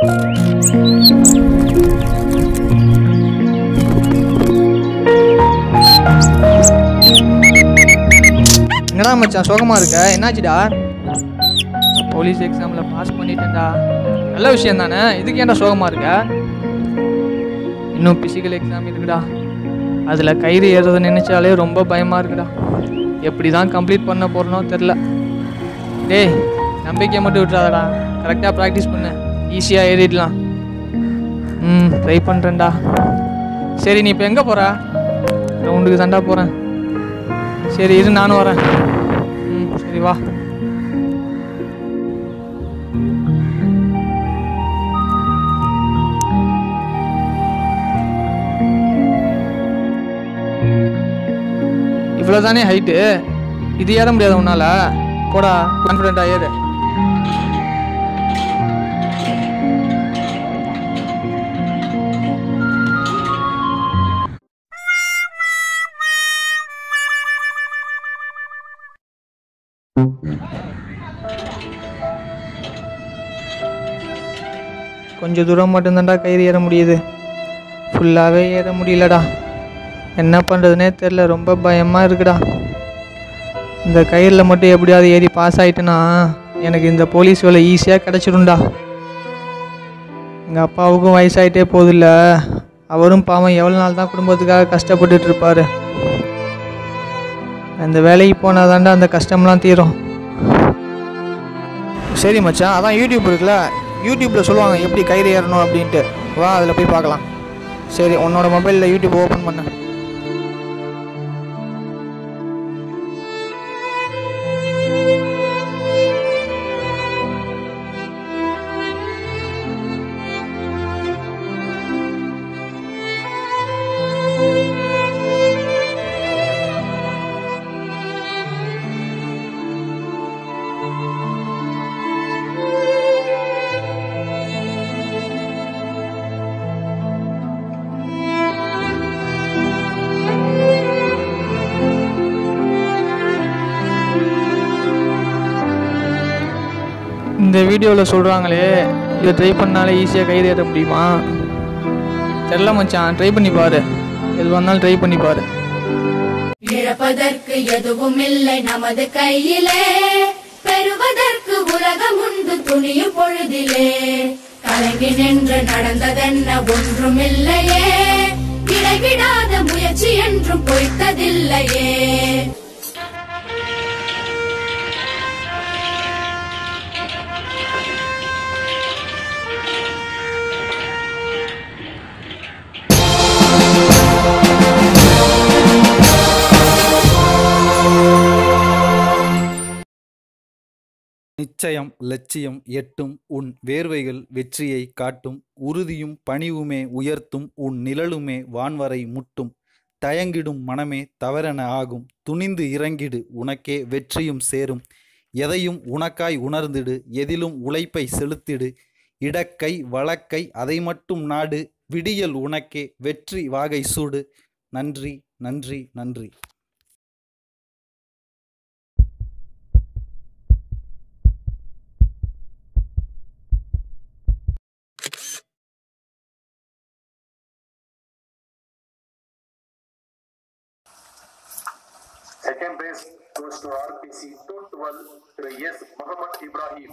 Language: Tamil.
என்னடா மச்சான் சோகமா இருக்க? என்னாச்சுடா? போலீஸ் எக்ஸாமில் பாஸ் பண்ணிட்டேன்டா. நல்ல விஷயம் தானே? இதுக்கு ஏன்டா சோகமா இருக்க? இன்னும் பிசிக்கல் எக்ஸாம் இருக்குடா. அதில் கயிறு ஏறுறதை நினைச்சாலே ரொம்ப பயமாக இருக்குடா. எப்படி தான் கம்ப்ளீட் பண்ண போகிறனோ தெரில டேய் நம்பிக்கையை மட்டும் விட்டுறாதடா. கரெக்டாக ப்ராக்டிஸ் பண்ணு. ஈஸியாக ஏறிடலாம் ம் ட்ரை பண்ணுறேன்டா சரி நீ இப்போ எங்கே போகிற ரவுண்டுக்கு தாண்டா போகிறேன் சரி இரு நானும் வரேன். ம் சரி வா. இவ்வளோ தானே ஹைட்டு இது ஏற முடியாது உன்னால். போடா கான்ஃபிடென்ட்டாக ஏறு. கொஞ்சம் தூரம் மட்டும்தான்டா கயிறு ஏற முடியுது. ஃபுல்லாகவே ஏற முடியலடா. என்ன பண்ணுறதுனே தெரில ரொம்ப பயமாக இருக்குடா. இந்த கயிறில் மட்டும் எப்படியாவது ஏறி பாஸ் ஆகிட்டேன்னா எனக்கு இந்த போலீஸ் வேலை ஈஸியாக கிடச்சிடும்டா. எங்கள் அப்பாவுக்கும் வயசாயிட்டே போதில்ல அவரும் பாவம் எவ்வளோ நாள் தான் குடும்பத்துக்காக கஷ்டப்பட்டுட்டு இருப்பார். அந்த வேலைக்கு போனால் தாண்டா அந்த கஷ்டம்லாம் தீரும். சரி மச்சான் அதான் யூடியூப் இருக்குல்ல. யூடியூப்பில் சொல்லுவாங்க எப்படி கயிறு ஏறணும் அப்படின்ட்டு. வா அதில் போய் பார்க்கலாம். சரி உன்னோட மொபைலில் யூடியூப் ஓப்பன் பண்ண. இந்த வீடியோவில் சொல்கிறாங்களே இதை ட்ரை பண்ணாலே ஈஸியாக கயிறு ஏற முடியுமா? தெரில மச்சான் ட்ரை பண்ணி பாரு. எது வந்தாலும் ட்ரை பண்ணி பாரு. இழப்பதற்கு எதுவும் இல்லை நமது கையிலே. பெறுவதற்கு உலகம் உண்டு துணியும் பொழுதிலே. கலங்கி நின்று நடந்ததென்ன ஒன்றுமில்லையே. இடைவிடாத முயற்சி என்றும் பொய்த்ததில்லையே. நிச்சயம் லட்சியம் எட்டும் உன் வேர்வைகள் வெற்றியை காட்டும். உறுதியும் பணிவுமே உயர்த்தும் உன் நிழலுமே வான்வரை முட்டும். தயங்கிடும் மனமே தவறென ஆகும். துணிந்து இறங்கிடு உனக்கே வெற்றியும் சேரும். எதையும் உனக்காய் உணர்ந்திடு எதிலும் உழைப்பை செலுத்திடு. இடக்கை வழக்கை அதை மட்டும் நாடு விடியல் உனக்கே வெற்றி வாகை சூடு. நன்றி நன்றி நன்றி. second race goes to RPC 212 to yes, Muhammad Ibrahim.